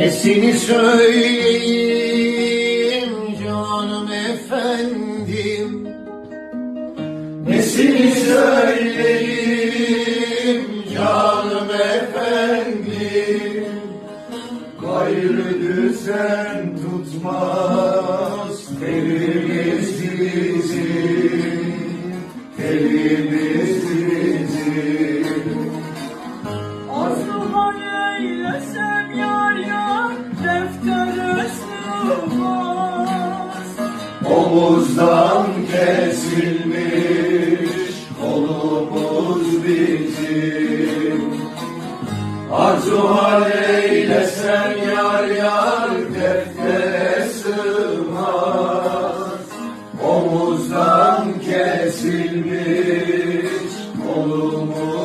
Nesini söyleyeyim canım efendim? Nesini söyleyeyim canım efendim? Gayrı düzen tutmaz telimiz bizim Telimiz omuzdan kesilmiş kolumuz bizim Arzuhal eylesen yar yar defte sığmaz. Omuzdan kesilmiş kolumuz